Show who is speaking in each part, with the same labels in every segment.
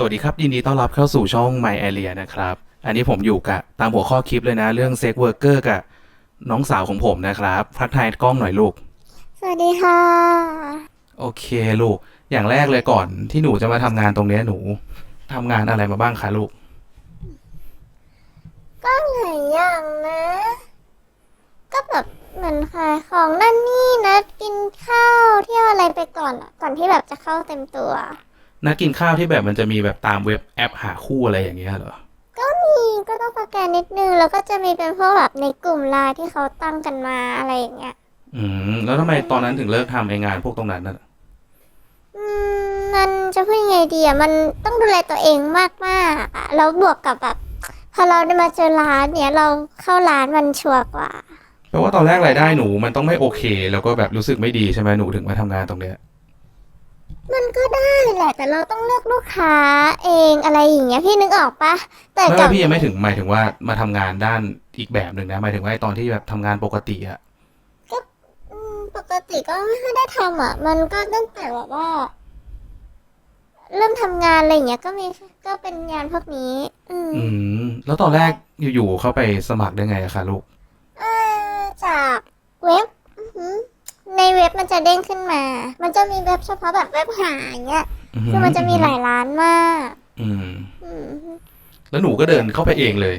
Speaker 1: สวัสดีครับ ยินดีต้อนรับเข้าสู่ช่อง My Area นะครับ อันนี้ผมอยู่กับตามหัวข้อคลิปเลยนะ เรื่องเซ็กเวอร์เกอร์กับน้องสาวของผมนะครับทักทายกล้องหน่อยลูก
Speaker 2: สวัสดีค่ะ
Speaker 1: โอเคลูก อย่างแรกเลยก่อนที่หนูจะมาทำงานตรงเนี้ยหนูทำงานอะไรมาบ้างคะลูก
Speaker 2: ก็หลายอย่างนะ ก็แบบเหมือนขายของนั่นนี่นะ กินข้าวเที่ยวอะไรไปก่อนอะก่อนที่แบบจะเข้าเต็มตัว
Speaker 1: นัดกินข้าวที่แบบมันจะมีแบบตามเว็บแอปหาคู่อะไรอย่างเงี้ยเหรอ
Speaker 2: ก็มีก็ต้องสแกนนิดนึง แล้วก็จะมีเป็นพวกแบบในกลุ่มไลน์ที่เขาตั้งกันมาอะไรอย่างเงี้ย
Speaker 1: อืม แล้วทำไมตอนนั้นถึงเลิกทำไองานพวกตรงนั้นน่ะ
Speaker 2: อืมมันจะพูดยังไงดีอะมันต้องดูแลตัวเองมากๆอะแล้วบวกกับแบบ พอเราได้มาเจอร้านเนี่ยเราเข้าร้านมันชัวร์กว่า
Speaker 1: แปลว่าตอนแรกรายได้หนูมันต้องไม่โอเค แล้วก็แบบรู้สึกไม่ดีใช่ไหมหนูถึงมาทำงานตรงเนี้ย
Speaker 2: มันก็ได้แหละ แต่เราต้องเลือกลูกค้าเองอะไรอย่างเงี้ยพี่นึกออกปะแต่
Speaker 1: ไม่
Speaker 2: กับ
Speaker 1: ไม่พี่ยังไม่ถึงหมายถึงว่ามาทำงานด้านอีกแบบหนึ่งนะหมายถึงว่าไอ้ตอนที่แบบทำงานปกติอะ
Speaker 2: อืมปกติก็ไม่ค่อยได้ทำอะ มันก็ตั้งแต่แบบว่า เริ่มทำงานอะไรอย่างเงี้ย ก็มีก็เป็นงานพวกนี้ อืม
Speaker 1: อืม แล้วตอนแรกอยู่ๆเข้าไปสมัครได้ไงอะคะลูก
Speaker 2: เอ่อจากเว็บอือหือ ในเว็บมันจะเด้งขึ้นมา มันจะมีเว็บเฉพาะแบบเว็บหาอย่างเงี้ย คือมันจะมีหลายร้านมาก
Speaker 1: อืม
Speaker 2: อืม
Speaker 1: แล้วหนูก็เดินเข้าไปเองเลย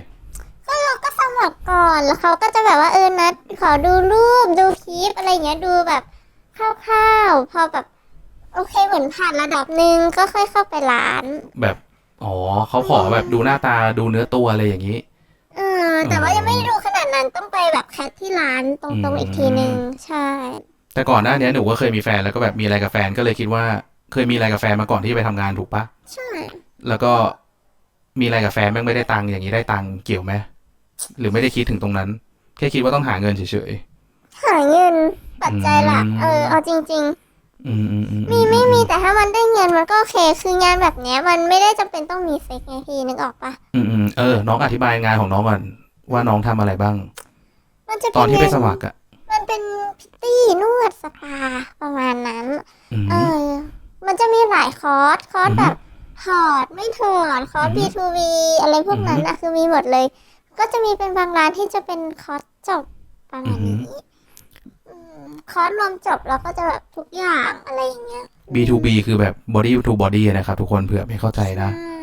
Speaker 2: ก็เราก็สมัครก่อน แล้วเขาก็จะแบบว่าเออนัดขอดูรูปดูคลิปอะไรอย่างเงี้ยดูแบบคร่าวๆพอแบบโอเคเหมือนผ่านระดับหนึ่งก็ค่อยเข้าไปร้าน
Speaker 1: แบบอ๋อเขาขอแบบดูหน้าตาดูเนื้อตัวอะไรอย่างนี้
Speaker 2: เออแต่ว่ายังไม่ได้ดูขนาดนั้นต้องไปแบบแคทที่ร้านต
Speaker 1: อื
Speaker 2: รง
Speaker 1: ม
Speaker 2: ๆอีกทีหนึ่งใช่
Speaker 1: แต่ก่อนหน้านี้หนูก็เคยมีแฟนแล้วก็แบบมีอะไรกับแฟนก็เลยคิดว่า เคยมีอะไรกับแฟนมาก่อนที่ไปทำงานถูกปะ
Speaker 2: ใช่
Speaker 1: แล้วก็มีอะไรกับแฟนแม่งไม่ได้ตังค์อย่างนี้ได้ตังค์เกี่ยวไหมหรือไม่ได้คิดถึงตรงนั้น แค่คิดว่าต้องหาเงินเฉย
Speaker 2: หาเงินปัจจัยหลัก
Speaker 1: อืม
Speaker 2: เออเอาจริง
Speaker 1: ๆอืมอืมอืม
Speaker 2: ๆมีไม่มีแต่ถ้ามันได้เงินมันก็โอเคคืองานแบบเนี้ย มันไม่ได้จำเป็นต้องมีเซ็กไงพี่นึกออกปะ
Speaker 1: อืมอืมเออ น้องอธิบายงานของน้องก่อนว่าน้องทำอะไรบ้าง
Speaker 2: มันจะ
Speaker 1: ตอนที่ไป
Speaker 2: เน
Speaker 1: สมัครอะ
Speaker 2: มันเป็นพิตตี้นวดสปาประมาณนั้น
Speaker 1: อืม
Speaker 2: เออ มันจะมีหลายคอร์สคอร์ส
Speaker 1: อือฮึ
Speaker 2: แบบถอดไม่ถอดคอร์ส
Speaker 1: อือฮึ
Speaker 2: B2B อะไรพวกนั้น
Speaker 1: อือฮึ
Speaker 2: นะคือมีหมดเลย ก็จะมีเป็นบางร้านที่จะเป็นคอร์สจบประมาณ
Speaker 1: อื
Speaker 2: นี้
Speaker 1: อฮึ
Speaker 2: อืมคอร์สรวมจบแล้วก็จะแบบทุกอย่างอะไรอย่างเงี้ย
Speaker 1: B2B คือแบบ body to body นะครับ ทุกคนเผื่อไม่เข้าใจนะ
Speaker 2: ใช่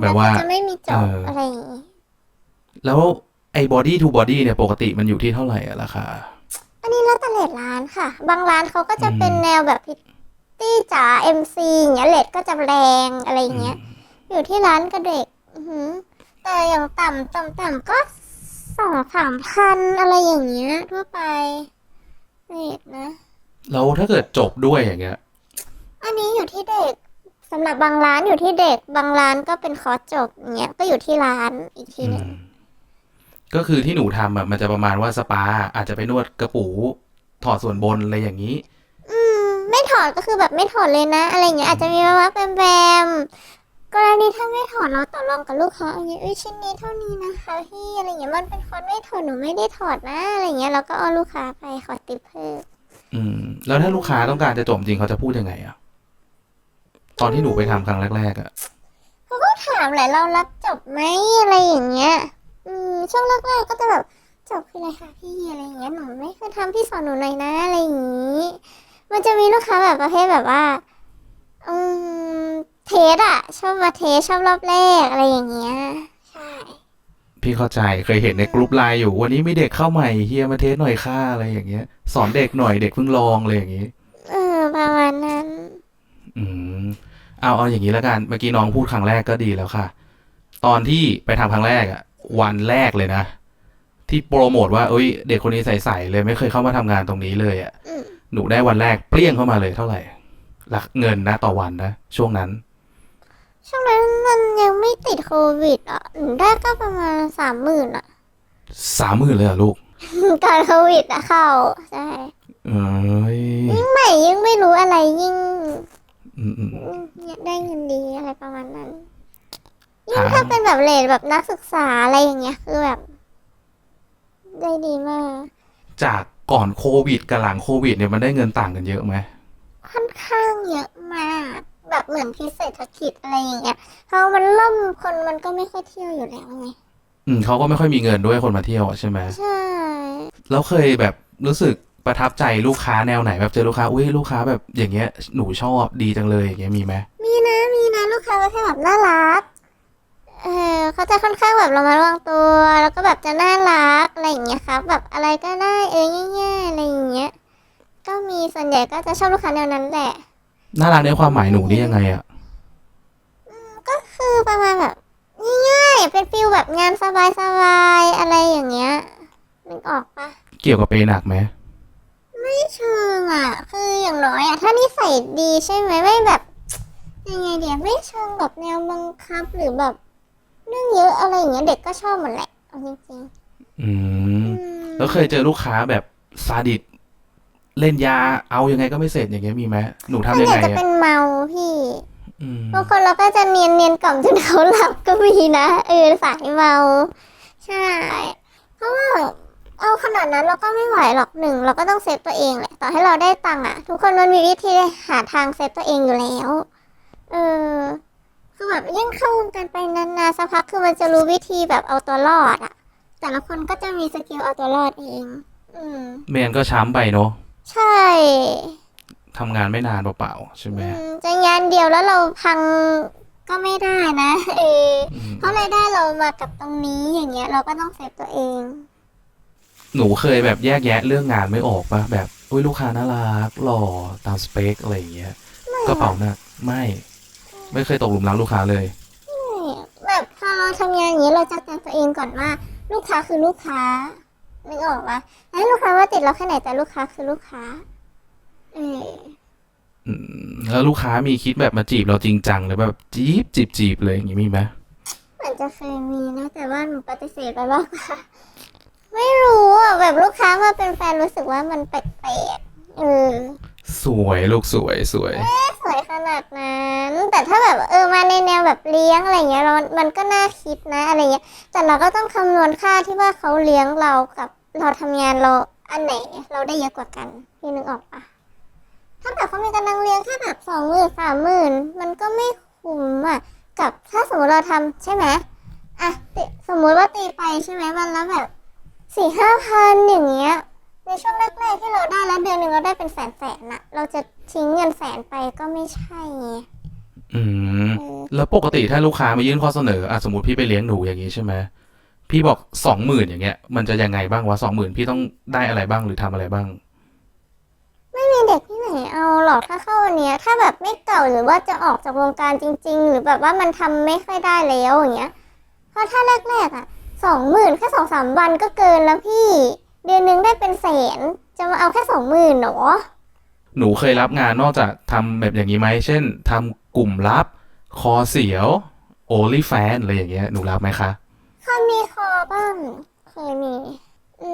Speaker 1: แบบว่า
Speaker 2: อันนั้นจะไม่มีจบ
Speaker 1: เอออ
Speaker 2: อะไรอย่างงี้
Speaker 1: แล้วไอ้ body to body เนี่ยปกติมันอยู่ที่เท่าไหร่อะราคา
Speaker 2: อันนี้แล้วแต่เลทร้านค่ะ บางร้านเขาก็จะเป็น
Speaker 1: อืม
Speaker 2: แนวแบบพิตตี้จ๋า MC อย่างเงี้ยเลทก็จะแรงอะไรอย่างเงี้ย อยู่ที่ร้านกับเด็กอือหือแต่อย่างต่ำต่ำต่ำก็สองสามพันอะไรอย่างเงี้ยทั่วไปเรทนะ
Speaker 1: แล้วถ้าเกิดจบด้วยอย่างเงี้ย
Speaker 2: อันนี้อยู่ที่เด็กสำหรับบางร้านอยู่ที่เด็ก บางร้านก็เป็นคอร์สจบอย่างเงี้ยก็อยู่ที่ร้านอีกทีหนึ่ง
Speaker 1: ก็คือที่หนูทำอะมันจะประมาณว่าสปา อาจจะไปนวดกระปูถอดส่วนบนอะไรอย่างนี้
Speaker 2: อืม ไม่ถอดก็คือแบบไม่ถอดเลยนะ อะไรอย่างเงี้ยอาจจะมีแบบว่าแบมแบมกรณีถ้าไม่ถอดเราต่อรองกับลูกค้าอย่างเงี้ยเอ้ยชิ้นนี้เท่านี้นะคะพี่อะไรเงี้ยมันเป็นคอร์สไม่ถอดหนูไม่ได้ถอดนะอะไรเงี้ยเราก็เอาลูกค้าไปขอติปเพิ่ม
Speaker 1: อืม แล้วถ้าลูกค้าต้องการจะจบจริงเขาจะพูดยังไงอะตอนที่หนูไปทำครั้งแรกๆอะ
Speaker 2: เขาก็ถามแหละเรารับจบไหมอะไรอย่างเงี้ย อืมช่วงแรกๆก็จะแบบจบคืออะไรคะพี่อะไรอย่างเงี้ยหนูไม่เคยทำพี่สอนหนูหน่อยนะอะไรอย่างงี้ มันจะมีลูกค้าแบบประเภทแบบว่าอืมเทสอะชอบมาเทสชอบรอบแรกอะไรอย่างเงี้ยใช่
Speaker 1: พี่เข้าใจเคยเห็นในกลุ่มไลน์อยู่ วันนี้มีเด็กเข้าใหม่เฮียมาเทสหน่อยค่าอะไรอย่างเงี้ย สอนเด็กหน่อยเด็กเพิ่งลองอะไรอย่างงี้
Speaker 2: เออประมาณนั้น
Speaker 1: อืมเอาเอาอย่างนี้แล้วกันเมื่อกี้น้องพูดครั้งแรกก็ดีแล้วค่ะ ตอนที่ไปทำครั้งแรกอะ วันแรกเลยนะ ที่โปรโมทว่าเอ้ย เด็กคนนี้ใสๆเลยไม่เคยเข้ามาทำงานตรงนี้เลยอะ
Speaker 2: อืม
Speaker 1: หนูได้วันแรกเปรี้ยงเข้ามาเลยเท่าไหร่หลักเงินนะต่อวันนะช่วงนั้น
Speaker 2: ช่วงนั้นมันยังไม่ติดโควิดอะหนูได้ก็ประมาณสามหมื่นอะ
Speaker 1: สามหมื่นเลยเหรอลูก
Speaker 2: ก่อนโควิดอะเข้าใช่
Speaker 1: เอ้ย
Speaker 2: ยิ่งใหม่ยิ่งไม่รู้อะไรยิ่ง
Speaker 1: อืมอืม
Speaker 2: อยากได้เงินดีอะไรประมาณนั้น
Speaker 1: ถา
Speaker 2: ยิ่ง
Speaker 1: ม
Speaker 2: ถ้าเป็นแบบเลทแบบนักศึกษาอะไรอย่างเงี้ยคือแบบ ได้ดีมาก
Speaker 1: จากก่อนโควิดกับหลังโควิดเนี่ยมันได้เงินต่างกันเยอะไหม
Speaker 2: ค่อนข้างเยอะมาก แบแบบเหมือนพิษเศรษฐกิจอะไรอย่างเงี้ยพอมันล่มคนมันก็ไม่ค่อยเที่ยวอยู่แล้วไง
Speaker 1: อืมเขาก็ไม่ค่อยมีเงินด้วยคนมาเที่ยวอะใช่ไหม
Speaker 2: ใช่
Speaker 1: แล้วเคยแบบรู้สึกประทับใจลูกค้าแนวไหนแบบเจอลูกค้าอุ้ยลูกค้าแบบอย่างเงี้ยหนูชอบดีจังเลยอย่างเงี้ยมีไหม
Speaker 2: มีนะมีนะลูกค้าก็แค่แบบน่ารัก เออเขาจะค่อนข้างแบบเรามาระวังตัว แล้วก็แบบจะน่ารักอะไรอย่างเงี้ยครับ แบบอะไรก็ได้เออง่ายๆอะไรอย่างเงี้ย ก็มีส่วนใหญ่ก็จะชอบลูกค้าแนวนั้นแหละ
Speaker 1: น่ารักในความหมายหนูนี่ยังไงอะ
Speaker 2: ก็คือประมาณแบบง่ายๆเป็นฟิลแบบงานสบายๆอะไรอย่างเงี้ยนึกออกปะ
Speaker 1: เกี่ยวกับเปย์หนักไหม
Speaker 2: ไม่เชิงอะ คืออย่างน้อยอะถ้านิสัยดีใช่ไหมไม่แบบยังไงเดี๋ยวไม่เชิงแบบแนวบังคับหรือแบบเรื่องเยอะอะไรอย่างเงี้ยเด็กก็ชอบหมดแหละเอาจริง
Speaker 1: อืม
Speaker 2: ๆอืม
Speaker 1: แล้วเคยเจอลูกค้าแบบซาดิสเล่นยาเอายังไงก็ไม่เสร็จอย่างเงี้ยมีไหมหนูทำ
Speaker 2: ส่วน
Speaker 1: ยัง
Speaker 2: ใหญ่
Speaker 1: ไง
Speaker 2: จะ
Speaker 1: อะ
Speaker 2: เป็นเมาพี่
Speaker 1: อืม
Speaker 2: บางคนเราก็จะเนียนเนียนๆกล่อมจนเขาหลับก็มีนะเออสายเมาใช่เพราะว่าเอาขนาดนั้นเราก็ไม่ไหวหรอกหนึ่งเราก็ต้องเซฟตัวเองแหละต่อให้เราได้ตังค์อะทุกคนมันมีวิธีหาทางเซฟตัวเองอยู่แล้วเออ คือแบบยิ่งเข้าวงการไปนานๆสักพักคือมันจะรู้วิธีแบบเอาตัวรอดอะแต่ละคนก็จะมีสกิลเอาตัวรอดเอง อืม
Speaker 1: ไม่งั้นก็ช้ำไปเนาะ
Speaker 2: ใช่
Speaker 1: ทำงานไม่นานเปล่าๆใช่ไหม
Speaker 2: อืมจะงานเดียวแล้วเราพังก็ไม่ได้นะ เออ
Speaker 1: อืม
Speaker 2: เพราะรายได้เรามากับตรงนี้อย่างเงี้ย เราก็ต้องเซฟตัวเอง
Speaker 1: หนูเคยแบบแยกแยะเรื่องงานไม่ออกปะแบบอุ้ยลูกค้าน่ารักหล่อตามสเปคอะไรอย่างเงี้ยกระเป๋าหนักไม่ ไม่เคยตกหลุมรักลูกค้าเลย
Speaker 2: แบบพอเราทำงานอย่างนี้เราจะเตือนตัวเองก่อนว่า ลูกค้าคือลูกค้านึกออกปะให้ลูกค้าว่าติดเราแค่ไหนแต่ลูกค้าคือลูกค้า เออ
Speaker 1: อืมแล้วลูกค้ามีคิดแบบมาจีบเราจริงจังเลยแบบจีบจีบจีบเลยอย่างงี้มีไหม
Speaker 2: เหมือนจะเคยมีนะแต่ว่าหนูปฏิเสธไปแล้วค่ะไม่รู้อะแบบลูกค้ามาเป็นแฟนรู้สึกว่ามันแปลกๆเออ
Speaker 1: สวยลูกสวยสวย
Speaker 2: สวยขนาดนั้น แบบเออมาในแนวแบบเลี้ยงอะไรเงี้ยเรามันก็น่าคิดนะอะไรเงี้ย แต่เราก็ต้องคำนวณค่าที่ว่าเขาเลี้ยงเรากับเราทำงานเราอันไหน เราได้เยอะกว่ากันพี่นึกออกปะถ้าแบบเขามีกำลังเลี้ยงแค่แบบสองหมื่นสามหมื่นมันก็ไม่คุ้มอะกับถ้าสมมติเราทำใช่ไหมอะสมมุติว่าตีไปใช่ไหมวันละแบบสี่ห้าพันอย่างเงี้ยในช่วงแรกๆที่เราได้แล้วเดือนหนึ่งเราได้เป็นแสนแสนๆอะเราจะทิ้งเงินแสนไปก็ไม่ใช่ไง
Speaker 1: อืม
Speaker 2: เออ
Speaker 1: แล้วปกติถ้าลูกค้ามายื่นข้อเสนออะสมมติพี่ไปเลี้ยงหนูอย่างงี้ใช่ไหมพี่บอกสองหมื่นอย่างเงี้ย มันจะยังไงบ้างวะสองหมื่นพี่ต้องได้อะไรบ้างหรือทำอะไรบ้าง
Speaker 2: ไม่มีเด็กที่ไหนเอาหรอกถ้าเข้าวันเนี้ย ถ้าแบบไม่เก่าหรือว่าจะออกจากวงการจริง ๆ หรือแบบว่ามันทำไม่ค่อยได้แล้วอย่างเงี้ยเพราะถ้าแรกๆอะสองหมื่นแค่สองสามวันก็เกินแล้วพี่ เดือนหนึงได้เป็นแสนจะมาเอาแค่สองหมื่นหรอ
Speaker 1: หนูเคยรับงานนอกจากทำแบบอย่างนี้ไหมเช่นทำ กลุ่มลับ คอเสียว โอลิแฟนอะไรอย่างเงี้ยหนูรับไหมคะ
Speaker 2: เคยมีคอบ้างเคยมี อื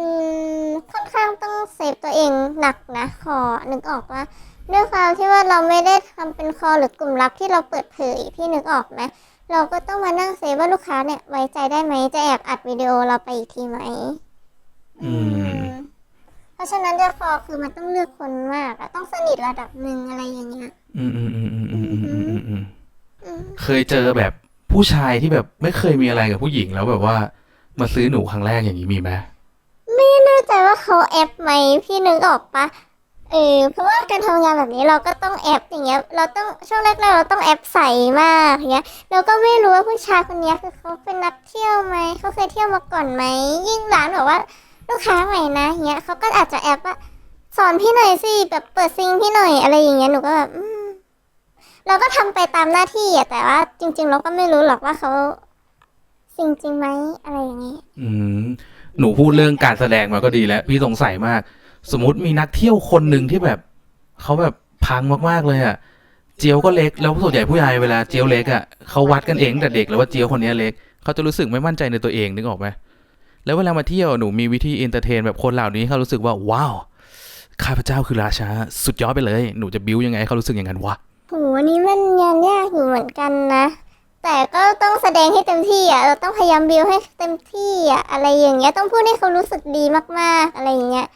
Speaker 2: มค่อนข้างต้องเซฟตัวเองหนักนะคอนึกออกว่าด้วยความที่ว่าเราไม่ได้ทำเป็นคอหรือกลุ่มลับที่เราเปิดเผยที่นึกออกไหมเราก็ต้องมานั่งเซฟว่าลูกค้าเนี่ยไว้ใจได้ไหมจะแอบอัดวิดีโอเราไปอีกทีไหม
Speaker 1: อืม
Speaker 2: เพราะฉะนั้นจะฟอคือมันต้องเลือกคนมากต้องสนิทระดับหนึ่งอะไรอย่างเงี้ย
Speaker 1: อืมอืมอืมอืมอืม เคยเจอแบบผู้ชายที่แบบไม่เคยมีอะไรกับผู้หญิงแล้วแบบว่ามาซื้อหนูครั้งแรกอย่างนี้มีไหม
Speaker 2: ไม่แน่ใจว่าเขาแอปไหมพี่นึกออกปะเออเพราะว่าการทำงานแบบนี้เราก็ต้องแอปอย่างเงี้ย เราต้องช่วงแรกๆเราต้องแอปใส่มากอย่างเงี้ยเราก็ไม่รู้ว่าผู้ชายคนนี้คือเขาเป็นนักเที่ยวไหมเขาเคยเที่ยวมาก่อนไหมยิ่งร้านบอกว่าลูกค้าใหม่นะอย่างเงี้ยเขาก็อาจจะแอปว่าสอนพี่หน่อยสิแบบเปิดซิงพี่หน่อยอะไรอย่างเงี้ยหนูก็แบบ เราก็ทำไปตามหน้าที่อะแต่ว่า จริง ๆ เราก็ไม่รู้หรอกว่าเขาซิงจริงไหมอะไรอย่างงี้
Speaker 1: อืมหนูพูดเรื่องการแสดงมาก็ดีแล้ว พี่สงสัยมาก สมมติมีนักเที่ยวคนหนึ่งที่แบบเขาแบบพังมากๆเลยอะเจียวก็เล็กแล้วส่วนใหญ่ผู้ชายเวลาเจียวเล็กอะเขาวัดกันเองแต่เด็กแล้วว่าเจียวคนนี้เล็กเขาจะรู้สึกไม่มั่นใจในตัวเองนึกออกไหมแล้วเวลามาเที่ยวหนูมีวิธีเอนเตอร์เทนแบบคนเหล่านี้เขารู้สึกว่าว้าวข้าพเจ้าคือราชา สุดยอดไปเลย หนูจะบิ้วยังไงเขารู้สึกอย่างนั้นวะ
Speaker 2: โหอันนี้มันงานยากอยู่เหมือนกันนะ แต่ก็ต้องแสดงให้เต็มที่อะ เราต้องพยายามบิวให้เต็มที่อะ อะไรอย่างเงี้ย ต้องพูดให้เขารู้สึกดีมากๆ อะไรอย่างเงี้ย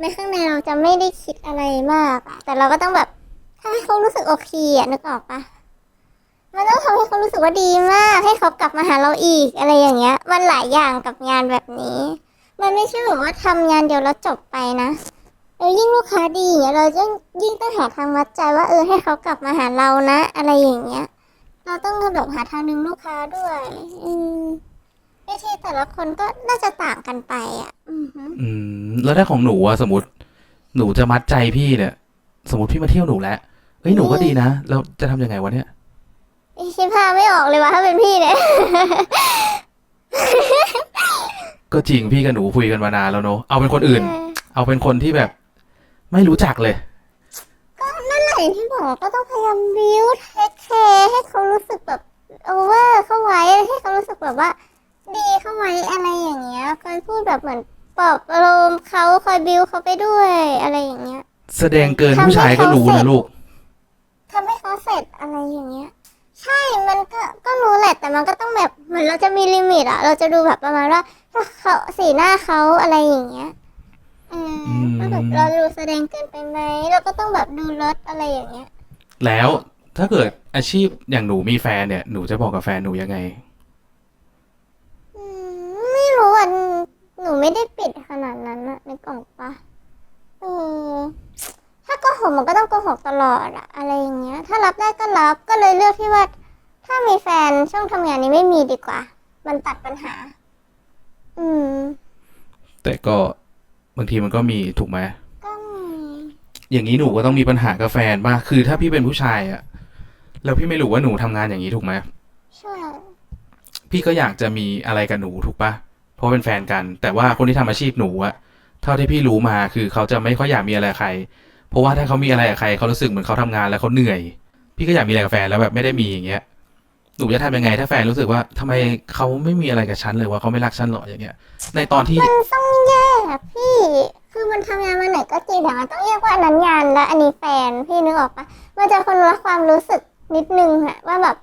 Speaker 2: ในข้างในเราจะไม่ได้คิดอะไรมากอะแต่เราก็ต้องแบบถ้าให้เขารู้สึกโอเคอะนึกออกปะมันต้องทำให้เขารู้สึกว่าดีมาก ให้เขากลับมาหาเราอีกอะไรอย่างเงี้ย มันหลายอย่างกับงานแบบนี้ มันไม่ใช่แบบว่าทำงานเดียวแล้วจบไปนะ เออยิ่งลูกค้าดีอย่างเงี้ยเรายิ่งยิ่งต้องหาทางมัดใจว่าเออให้เขากลับมาหาเรานะ อะไรอย่างเงี้ย เราต้องแบบหาทางดึงลูกค้าด้วย อืมวิธีแต่ละคนก็น่าจะต่างกันไปอะ อือหือ
Speaker 1: อืม แล้วถ้าของหนูอะสมมติ หนูจะมัดใจพี่เนี่ย สมมติพี่มาเที่ยวหนูแล้วเอ้ยหนูก็ดีนะเราจะทำยังไงวะเนี่ย
Speaker 2: คิดภาพไม่ออกเลยว่าถ้าเป็นพี่เนี่ย
Speaker 1: ก็จริงพี่กับหนูคุยกันมานานแล้วเนอะเอาเป็นคนอื่น เอาเป็นคนที่แบบ ไม่รู้จักเลย
Speaker 2: นั่นแหละอย่างที่บอกก็ต้องพยายามบิวเทคแคร์ให้เขารู้สึกแบบโอเวอร์เข้าไว้ให้เขารู้สึกแบบว่า ดีเข้าไว้อะไรอย่างเงี้ยคอยพูดแบบเหมือนปลอบอารมณ์เขาคอยบิวเขาไปด้วยอะไรอย่างเงี้ย
Speaker 1: แสดงเกินผู้ชายก็รู้นะลูก
Speaker 2: ทำให้เขาเสร็จอะไรอย่างเงี้ย ใช่มันก็ก็รู้แหละแต่มันก็ต้องแบบเหมือนเราจะมีลิมิตอะเราจะดูแบบประมาณว่าถ้าเขาสีหน้าเขาอะไรอย่างเงี้ยเออ
Speaker 1: อืม
Speaker 2: ถ้าแบบเราดูแสดงเกินไปไหมเราก็ต้องแบบดูรถอะไรอย่างเงี้ย
Speaker 1: แล้วถ้าเกิดอาชีพอย่างหนูมีแฟนเนี่ยหนูจะบอกกับแฟนหนูยังไง
Speaker 2: อืมไม่รู้อะหนูไม่ได้ปิดขนาดนั้นอะในกล่องปะเออถ้าโกหกมันก็ต้องโกหกตลอดอะอะไรอย่างเงี้ย ถ้ารับได้ก็รับก็เลยเลือกที่ว่า ถ้ามีแฟนช่วงทำงานนี้ไม่มีดีกว่า มันตัดปัญหา อืม
Speaker 1: แต่ก็ บางทีมันก็มีถูกไหม
Speaker 2: ก็มี
Speaker 1: อย่างนี้หนูก็ต้องมีปัญหากับแฟนป่ะคือถ้าพี่เป็นผู้ชายอะแล้วพี่ไม่รู้ว่าหนูทำงานอย่างนี้ถูกไหม
Speaker 2: ใช่
Speaker 1: พี่ก็อยากจะมีอะไรกับหนูถูกปะเพราะเป็นแฟนกัน แต่ว่าคนที่ทำอาชีพหนูอะเท่าที่พี่รู้มาคือเขาจะไม่ค่อยอยากมีอะไรกับใคร เพราะว่าถ้าเขามีอะไรกับใครเขารู้สึกเหมือนเขาทำงานแล้วเขาเหนื่อย พี่ก็อยากมีอะไรกับแฟนแล้วแบบไม่ได้มีอย่างเงี้ย หนูจะทำยังไงถ้าแฟนรู้สึกว่าทำไมเขาไม่มีอะไรกับฉันเลยว่าเขาไม่รักฉันหรออย่างเงี้ย ในตอนที่
Speaker 2: มันต้องแยกอะพี่ คือมันทำงานมาไหนก็จริงแต่มันต้องแยกว่าอันนั้นงานและอันนี้แฟนพี่นึกออกปะมันจะคนละความรู้สึกนิดนึงอะว่าแบบ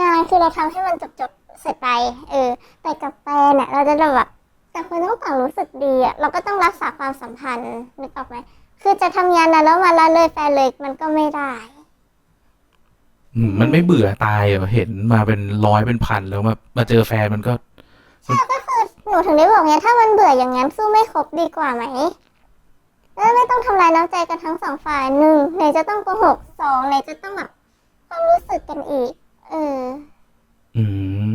Speaker 2: งานคือเราทำให้มันจบๆเสร็จไป เออ แต่กับแฟนอะเราจะแบบแต่คนต้องต่างรู้สึกดีอะเราก็ต้องรักษาความสัมพันธ์นึกออกไหมคือจะทำงานนั้นแล้วมาละเลยแฟนเลยมันก็ไม่ได้
Speaker 1: มมันไม่เบื่อตายเหรอเห็นมาเป็นร้อยเป็นพันแล้วมามาเจอแฟนมันก็
Speaker 2: หนูถึงได้บอกไงถ้ามันเบื่ออย่างนั้นสู้ไม่คบดีกว่าไหมแล้วไม่ต้องทำลายน้ำใจกันทั้งสองฝ่ายหนึ่งไหนจะต้องโกหกสองไหนจะต้องแบบความรู้สึกกันอีก เออ
Speaker 1: อืม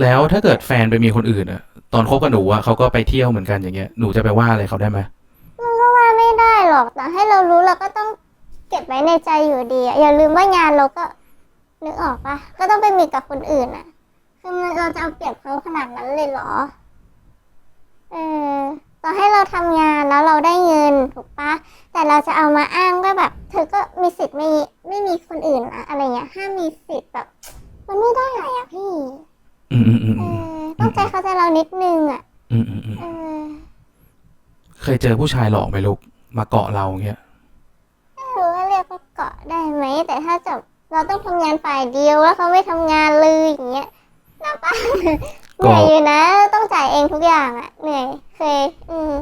Speaker 1: แล้วถ้าเกิดแฟนไปมีคนอื่นอะตอนคบกับหนูอะเขาก็ไปเที่ยวเหมือนกันอย่างเงี้ยหนูจะไปว่าอะไรเขาได้ไหม
Speaker 2: มันก็ว่าไม่ได้หรอกแต่ให้เรารู้เราก็ต้อง เก็บไว้ในใจอยู่ดีอะอย่าลืมว่างานเราก็นึกออกปะก็ต้องไปมีกับคนอื่นอะคือมันเราจะเอาเปรียบเขาขนาดนั้นเลยเหรอ เออต่อให้เราทำงานแล้วเราได้เงินถูกปะแต่เราจะเอามาอ้างว่าแบบ เธอก็มีสิทธิ์ไม่ไม่มีคนอื่นนะอะไรเงี้ยห้ามมีสิทธิ์แบบ มันไม่ได้อะพี่
Speaker 1: อืมอืมอืม
Speaker 2: เออต้องใจเข้าใจเรานิดนึงอะ
Speaker 1: อืมอืมอืม
Speaker 2: เออ
Speaker 1: เคยเจอผู้ชายหลอกไหมลูกมาเกาะเราอย่างเงี้ย
Speaker 2: ไม่รู้ว่าเรียกว่าเกาะ ได้ไหม แต่ถ้าจบเราต้องทำงานฝ่ายเดียวแล้วเขาไม่ทำงานเลยอย่างเงี้ยน่าปะเห
Speaker 1: ก็
Speaker 2: นื่อยอยู่นะ ต้องจ่ายเองทุกอย่างอะเหนื่อยเคย อืม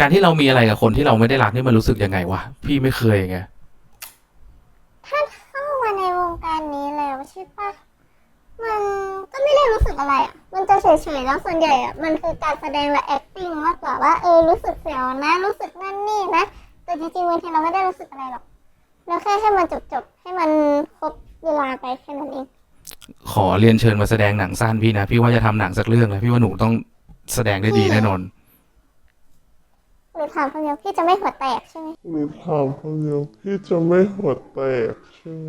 Speaker 1: การที่เรามีอะไรกับคนที่เราไม่ได้รักนี่มันรู้สึกยังไงวะพี่ไม่เคยไง
Speaker 2: ถ้าเข้ามาในวงการนี้แล้วใช่ปะมันก็ไม่ได้รู้สึกอะไรอะ มันจะเฉยๆแล้วส่วนใหญ่อะมันคือการแสดงและ acting มากกว่าว่าเออรู้สึกเสียวนะ รู้สึกนั่นนี่นะแต่จริงๆบางทีเราไม่ได้รู้สึกอะไรหรอก เราแค่ให้มันจบๆให้มันครบเวลาไปแค่นั้นเอง
Speaker 1: ขอเรียนเชิญมาแสดงหนังสั้นพี่นะ พี่ว่าจะทำหนังสักเรื่องแล้วพี่ว่าหนูต้องแสดงได้ดีแน่นอน
Speaker 2: หนูถามคำเดียวพี่จะไม่หัวแตกใช่ไหม
Speaker 3: หรือถามคนเดียวพี่จะไม่หัวแตกใช่ไหม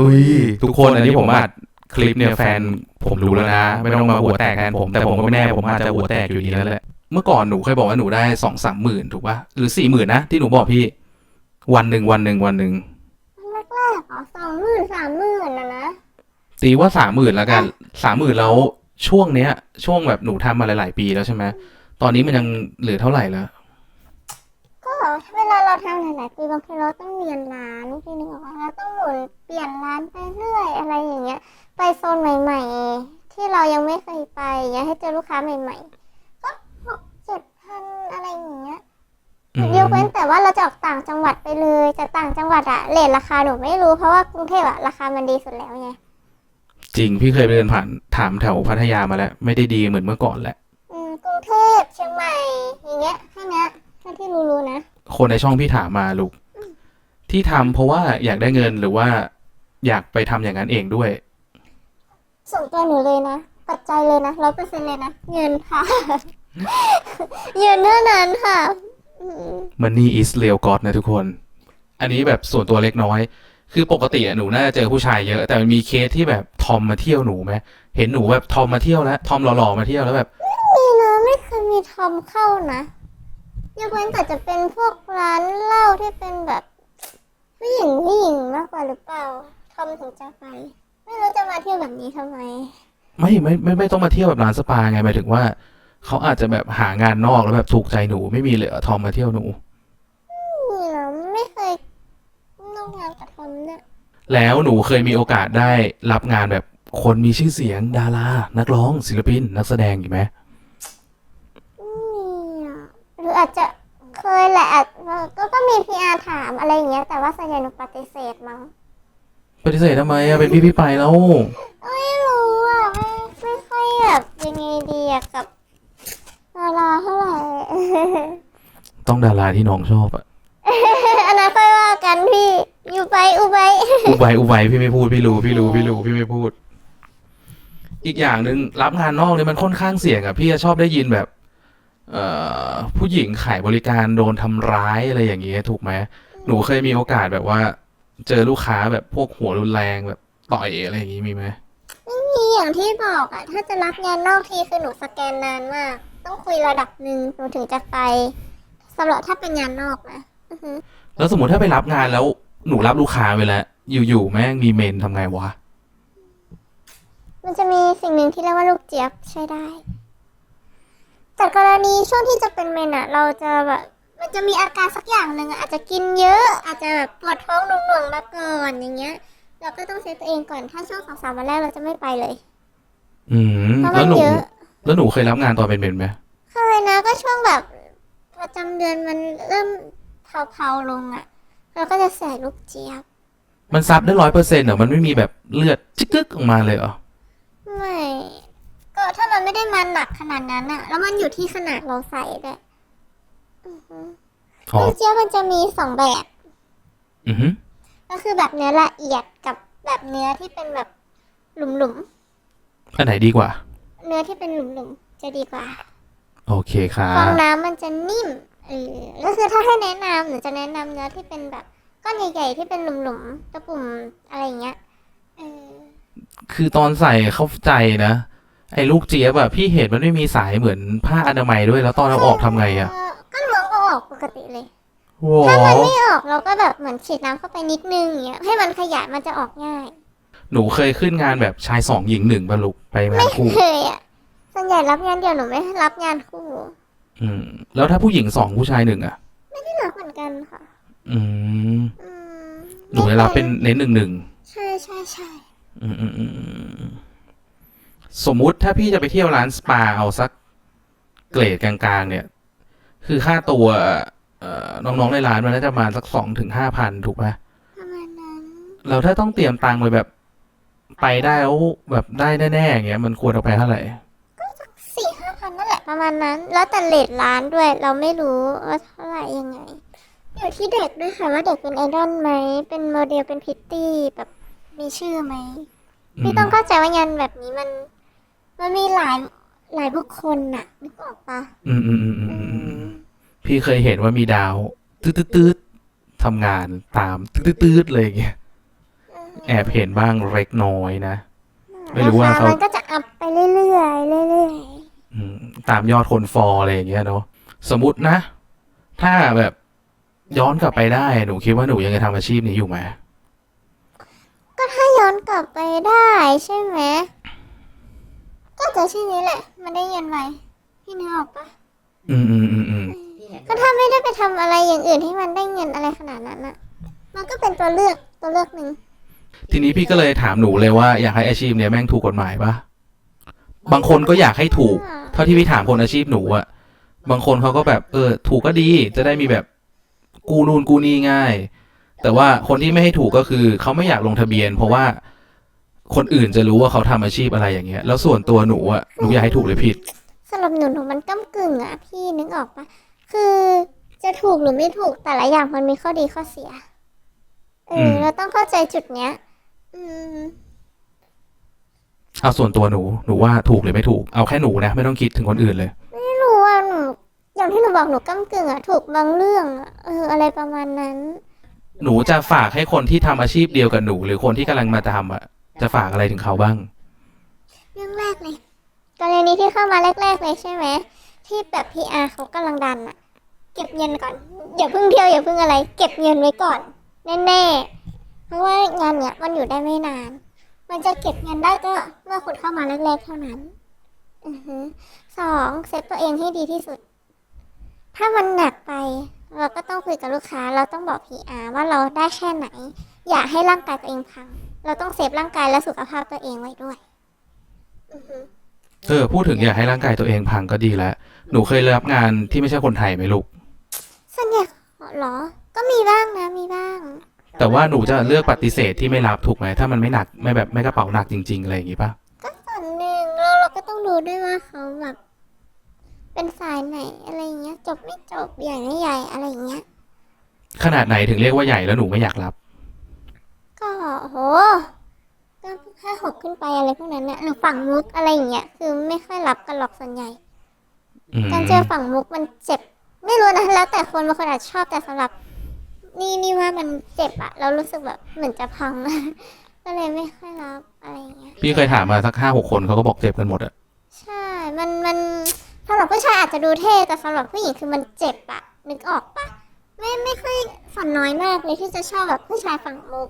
Speaker 1: อุ้ยทุกคนอันนี้ผมอัดคลิปเนี่ยแฟนผมรู้แล้วนะ ไม่ต้องมาหัวแตกแทนผม แต่ผมก็ไม่แน่ผมอาจจะหัวแตกอยู่ดีแล้วแหละเมื่อก่อนหนูเคยบอกว่าหนูได้สองสามหมื่นถูกปะหรือสี่หมื่นนะที่หนูบอกพี่ วันหนึ่งวันหนึ่งวันหนึ่ง
Speaker 2: แรกๆอ๋อสองหมื่นสามหมื่นนะนะ
Speaker 1: ตีว่าสามหมื่นแล้วกันสามหมื่นแล้วช่วงเนี้ย ช่วงแบบหนูทำมาหลาย ๆ ปีแล้วใช่ไหมตอนนี้มันยังเหลือเท่าไหร่แล้ว
Speaker 2: ก็เวลาเราทำหลายๆปีบางทีเราต้องเรียนร้านพี่นึกออกว่าเราต้องหมุนเปลี่ยนร้านไปเรื่อยอะไรอย่างเงี้ย ไปโซนใหม่ ๆ ที่เรายังไม่เคยไปอย่างเงี้ยให้เจอลูกค้าใหม่ ๆ ก็หกเจ็ดพันอะไรอย่างเงี้ย
Speaker 1: ออืม
Speaker 2: ยกเว้นแต่ว่าเราจะออกต่างจังหวัดไปเลยแต่ต่างจังหวัดอะเลทราคาหนูไม่รู้เพราะว่ากรุงเทพอะราคามันดีสุดแล้วไง
Speaker 1: จริงพี่เคยไปเดินผ่านถามแถวพัทยามาแล้ว ไม่ได้ดีเหมือนเมื่อก่อนแล้ว
Speaker 2: อืมกรุงเทพเชียงใหม่อย่างเงี้ยแค่เนี้ยเท่าที่รู้ๆนะ
Speaker 1: คนในช่องพี่ถามมาลูก ที่ทำเพราะว่าอยากได้เงินหรือว่า อยากไปทำอย่างนั้นเองด้วย
Speaker 2: ส่วนตัวหนูเลยนะ ปัจจัยเลยนะร้อยเปอร์เซ็นต์เลยนะ เงินค่ะ เงินเท่านั้นค่ะ อืม
Speaker 1: Money is real god นะทุกคน อันนี้แบบส่วนตัวเล็กน้อย คือปกติอะหนูน่าจะเจอผู้ชายเยอะ แต่มันมีเคสที่แบบทอมมาเที่ยวหนูไหมเห็นหนูแบบทอมมาเที่ยวแล้วทอมหล่อๆมาเที่ยวแล้วแบบ
Speaker 2: นี่นะไม่เคยมีทอมเข้านะยกเว้นแต่จะเป็นพวกร้านเหล้าที่เป็นแบบผู้หญิงผู้หญิงมากกว่าหรือเปล่าทอมถึงจะไป ไม่รู้จะมาเที่ยวแบบนี้ทำไม
Speaker 1: ไม่ไม่ไม่ไม่ต้องมาเที่ยวแบบร้านสปาไงหมายถึงว่า เขาอาจจะแบบหางานนอกแล้วแบบถูกใจหนูไม่มีเลยอะทอมมาเที่ยวหนู
Speaker 2: นี่นะไม่เคยนอกงานกับทอมเนี่ย
Speaker 1: แล้วหนูเคยมีโอกาสได้รับงานแบบคนมีชื่อเสียงดารานักร้องศิลปิน นักแสดงอีกไหม
Speaker 2: นี่อะหรืออาจจะเคยแหละอาจก็ก็มีพีอาถามอะไรอย่างเงี้ย แต่ว่าส่วนใหญ่หนูปฏิเสธมั้ง
Speaker 1: ปฏิเสธทำไมอะเป็นพี่พี่ไปแล้ว
Speaker 2: ไม่รู้อะไม่ไม่ค่อยแบบยังไงดีอะกับ ดาราเท่าไหร่
Speaker 1: ต้องดาราที่น้องชอบอะ
Speaker 2: อันนั้นค่อยว่ากันพี่อยู่ไปอุไป
Speaker 1: อุบายอุบายพี่ไม่พูดพี่รู้พี่รู้พี่รู้พี่ไม่พูด อีกอย่างหนึ่งรับงานนอกเนี่ยมันค่อนข้างเสี่ยงอะพี่จะชอบได้ยินแบบ เอ่อผู้หญิงขายบริการโดนทำร้ายอะไรอย่างเงี้ยถูกไหมหนูเคยมีโอกาสแบบว่า เจอลูกค้าแบบพวกหัวรุนแรงแบบต่อยอะไรอย่างงี้มีไหม
Speaker 2: มีอย่างที่บอกอะถ้าจะรับงานนอกทีคือหนูสแกนนานมาก ต้องคุยระดับหนึ่งหนูถึงจะไปสำหรับถ้าเป็นงานนอกนะอือฮึ
Speaker 1: แล้วสมมติถ้าไปรับงานแล้วหนูรับลูกค้าไปแล้ว อยู่ๆแม่งมีเมนทำไงวะ
Speaker 2: มันจะมีสิ่งหนึ่งที่เรียกว่าลูกเจี๊ยบใช้ได้แต่กรณีช่วงที่จะเป็นเมนอะเราจะแบบมันจะมีอาการสักอย่างหนึ่งอะอาจจะกินเยอะ อาจจะแบบปวดท้องหน่วงๆมาก่อนอย่างเงี้ย เราก็ต้องเซฟตัวเองก่อนถ้าช่วงสองสามวันแรกเราจะไม่ไปเลย
Speaker 1: อืม
Speaker 2: เพราะ
Speaker 1: แล้
Speaker 2: มั
Speaker 1: วนหนู
Speaker 2: เยอะ
Speaker 1: แล้วหนูเคยรับงานตอนเป็นเมนไหม
Speaker 2: เคยนะก็ช่วงแบบประจำเดือนมันเริ่มเผาๆลงอะเราก็จะใส่ลูกเจี๊ยบ
Speaker 1: มันซับได้ร้อยเปอร์เซ็นต์เหรอ มันไม่มีแบบเลือดจิกกึกออกมาเลยเหรอ
Speaker 2: ไม่ ก็ถ้ามันไม่ได้มันหนักขนาดนั้นอะแล้วมันอยู่ที่ขนาดเราใส่ด้วยอือฮึ
Speaker 1: อ๋อ
Speaker 2: ลูกเจี๊ยบมันจะมีสองแบบ
Speaker 1: อือฮึ
Speaker 2: ก็คือแบบเนื้อละเอียดกับแบบเนื้อที่เป็นแบบหลุม
Speaker 1: อันไหนดีกว่า
Speaker 2: ๆ เนื้อที่เป็นหลุมๆจะดีกว่า
Speaker 1: โอเคค่ะ
Speaker 2: ฟองน้ำมันจะนิ่มเออก็คือถ้าให้แนะนำหนูจะแนะนำเนื้อที่เป็นแบบก้อนใหญ่ ๆ ที่เป็นหลุมๆตะปุ่มอะไรอย่างเงี้ยเออ
Speaker 1: คือตอนใส่เข้าใจนะ ไอ้ลูกเจี๊ยบอะพี่เห็นมันไม่มีสายเหมือนผ้าอนามัยด้วยแล้วตอนเอาออกทำไงอะ
Speaker 2: เก็ล้วงเอาออกปกติเลย
Speaker 1: ว้า
Speaker 2: ถ้ามัน
Speaker 1: ว
Speaker 2: ไม่ออกเราก็แบบเหมือนฉีดน้ำเข้าไปนิดนึงอย่างเงี้ยให้มันขยายมันจะออกง่าย
Speaker 1: หนูเคยขึ้นงานแบบชายสองหญิงหนึ่งบรรลุไปงานคู่
Speaker 2: เคยอะส่วนใหญ่รับงานเดียวหนูไม่รับงานคู่
Speaker 1: อืม แล้วถ้าผู้หญิงสองผู้ชายหนึ่งอะ
Speaker 2: ไม่รับเหมือนกันค่ะ
Speaker 1: อืม
Speaker 2: อืม
Speaker 1: หนูได้รับเป็นเน้นหนึ่งหนึ่ง
Speaker 2: ใช่ใช่ใช่
Speaker 1: อืมอืมอืมอืมสมมุติถ้าพี่จะไปเที่ยวร้านสปาเอาสักเกรดกลางๆ เนี่ย คือค่าตัวเอ่อน้องๆในร้านมันน่าจะประมาณสักสองถึงห้าพันถูกไหม
Speaker 2: ประมาณนั้น
Speaker 1: เราถ้าต้องเตรียมตังค์ไปแบบ ไปได้แล้วแบบได้แน่ๆอย่างเงี้ยมันควรเอาไปเท่าไหร่
Speaker 2: สี่ห้าพันนั่นแหละประมาณนั้น แล้วแต่เลทร้านด้วย เราไม่รู้ว่าเท่าไหร่ยังไงอยู่ที่เด็กด้วยค่ะว่าเด็กเป็นไอดอลไหมเป็นโมเดลเป็นพิตตี้แบบมีชื่อไหมพี่ต้องเข้าใจว่างานแบบนี้มัน มันมีหลายหลายบุคคลน่ะนึกออกปะ
Speaker 1: อืมอืมอืมอืมอืมอืมพี่เคยเห็นว่ามีดาว ตืดตืดตืดทำงานตามตืดตืดตืดเลยอย่างเงี้ย แอบเห็นบ้างเล็กน้อยนะ ไม่รู้ว่า
Speaker 2: ราคา
Speaker 1: เขา
Speaker 2: มันก็จะอัพไปเรื่อยๆเรื่อย
Speaker 1: อืมตามยอดคนฟอลอะไรอย่างเงี้ยเนาะสมมตินะ ถ้าแบบย้อนกลับไปได้หนูคิดว่าหนูยังจะทำอาชีพนี้อยู่ไหม
Speaker 2: ๆ ก็ถ้าย้อนกลับไปได้ใช่ไหม ก็จะชื่อนี้แหละ มันได้เงินไวพี่นึกออกปะ
Speaker 1: อืมอืมอืมอืม
Speaker 2: ก็ถ้าไม่ได้ไปทำอะไรอย่างอื่นให้มันได้เงินอะไรขนาดนั้นอะมันก็เป็นตัวเลือกตัวเลือกหนึ่ง
Speaker 1: ทีนี้พี่ก็เลยถามหนูเลยว่าอยากให้อาชีพเนี้ยแม่งถูกกฎหมายปะบางคนก็อยากให้ถูก เท่าที่พี่ถามคนอาชีพหนูอะบางคนเขาก็แบบเออ ถูกก็ดีจะได้มีแบบกู้นู่นกู้นี่ง่าย แต่ว่าคนที่ไม่ให้ถูกก็คือเขาไม่อยากลงทะเบียน เพราะว่าคนอื่นจะรู้ว่าเขาทำอาชีพอะไรอย่างเงี้ย แล้วส่วนตัวหนูอะหนูอยากให้ถูกหรือผิด
Speaker 2: สำหรับหนูหนูมันก้ากึ่งอะพี่นึกออกปะคือจะถูกหรือไม่ถูกแต่ละอย่างมันมีข้อดีข้อเสียเออ
Speaker 1: ม
Speaker 2: เราต้องเข้าใจจุดเนี้ยอืม
Speaker 1: เอาส่วนตัวหนูหนูว่าถูกหรือไม่ถูกเอาแค่หนูนะไม่ต้องคิดถึงคนอื่นเลย
Speaker 2: ไม่รู้ว่าหนูอย่างที่หนูบอกหนูก้ากึ่งอะถูกบางเรื่องอะเอออะไรประมาณนั้น
Speaker 1: หนูจะฝากให้คนที่ทำอาชีพเดียวกับหนู หรือคนที่กำลังมาทำอะจะฝากอะไรถึงเขาบ้าง
Speaker 2: เรื่องแรกเลยกรณีที่เข้ามาแรกๆเลยใช่ไหมที่แบบพีอาเขากำลังดันอะเก็บเงินก่อนอย่าเพิ่งเที่ยวอย่าเพิ่งอะไร เก็บเงินไว้ก่อน แน่ๆ เพราะว่างานเนี้ยมันอยู่ได้ไม่นาน มันจะเก็บเงินได้ก็เมื่อคุณเข้ามาแรกๆเท่านั้นอือฮึสองเซฟตัวเองให้ดีที่สุด ถ้ามันหนักไป เราก็ต้องคุยกับลูกค้า เราต้องบอก PR ว่าเราได้แค่ไหน อย่าให้ร่างกายตัวเองพัง เราต้องเซฟร่างกายและสุขภาพตัวเองไว้ด้วยอือฮึ
Speaker 1: เออพูดถึงอยากให้ร่างกายตัวเองพังก็ดีแล้วหนูเคยรับงานที่ไม่ใช่คนไทยไหมลูก
Speaker 2: ส่วนใหญ่เหรอ ก็มีบ้างนะมีบ้าง
Speaker 1: แต่ว่าหนูจะเลือกปฏิเสธที่ไม่รับถูกไหมถ้ามันไม่หนักไม่แบบไม่กระเป๋าหนักจริงๆอะไรอย่างงี้ป่ะ
Speaker 2: ก็ส่วนหนึ่งแล้วเราก็ต้องดูด้วยว่าเขาแบบ เป็นสายไหนอะไรเงี้ย จบไม่จบใหญ่ไม่ใหญ่อะไรเงี้ย
Speaker 1: ขนาดไหนถึงเรียกว่าใหญ่แล้วหนูไม่อยากรับ
Speaker 2: ก็โหก็ห้าหกขึ้นไปอะไรพวกนั้นเนี่ยหรือฝั่งมุกอะไรอย่างเงี้ยคือไม่ค่อยรับกันหรอกส่วนใหญ่
Speaker 1: อืม
Speaker 2: การเจอฝั่งมุกมันเจ็บ ไม่รู้นะแล้วแต่คนบางคนอาจจะชอบแต่สำหรับ นี่นี่ ว่ามันเจ็บอะเรารู้สึกแบบเหมือนจะพัง ก็เลยไม่ค่อยรับอะไรอย่างเงี้ย
Speaker 1: พี่เคยถามมาสักห้าหกคนเขาก็บอกเจ็บกันหมดอะ
Speaker 2: ใช่ มันมันสำหรับผู้ชายอาจจะดูเท่แต่สำหรับผู้หญิงคือมันเจ็บอะนึกออกปะไม่ไม่ค่อยส่วนน้อยมากเลยที่จะชอบแบบผู้ชายฝั่งมุก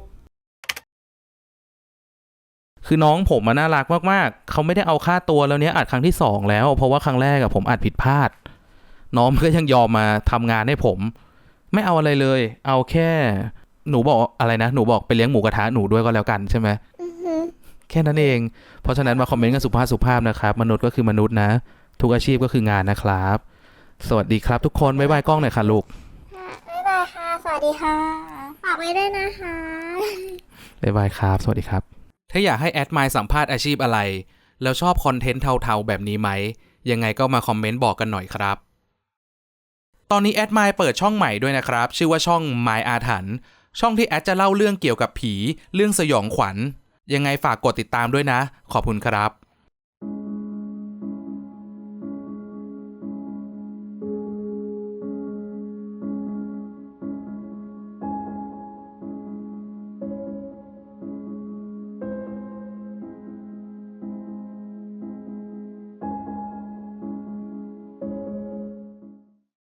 Speaker 1: คือน้องผมมาน่ารักมากๆ เขาไม่ได้เอาค่าตัวแล้วเนี้ยอัดครั้งที่สองแล้ว เพราะว่าครั้งแรกอะผมอัดผิดพลาด น้องก็ยังยอมมาทำงานให้ผม ไม่เอาอะไรเลย เอาแค่ หนูบอกอะไรนะ หนูบอกไปเลี้ยงหมูกระทะหนูด้วยก็แล้วกันใช่ไหม
Speaker 2: อือหือ
Speaker 1: แค่นั้นเอง เพราะฉะนั้นมาคอมเมนต์กันสุภาพสุภาพนะครับ มนุษย์ก็คือมนุษย์นะ ทุกอาชีพก็คืองานนะครับ สวัสดีครับทุกคน บ๊ายบายกล้องหน่อยค่ะลูก
Speaker 2: ค่ะบ๊ายบายค่ะ สวัสดีค่ะ ฝากไว้ด้วยนะคะ
Speaker 1: บ๊ายบายครับ สวัสดีครับ ถ้าอยากให้แอดมายสัมภาษณ์อาชีพอะไร แล้วชอบคอนเทนต์เทาๆแบบนี้ไหม ยังไงก็มาคอมเมนต์บอกกันหน่อยครับ ตอนนี้แอดมายเปิดช่องใหม่ด้วยนะครับ ชื่อว่าช่อง My อาถรรพ์ช่องที่แอดจะเล่าเรื่องเกี่ยวกับผี เรื่องสยองขวัญ ยังไงฝากกดติดตามด้วยนะ ขอบคุณครับ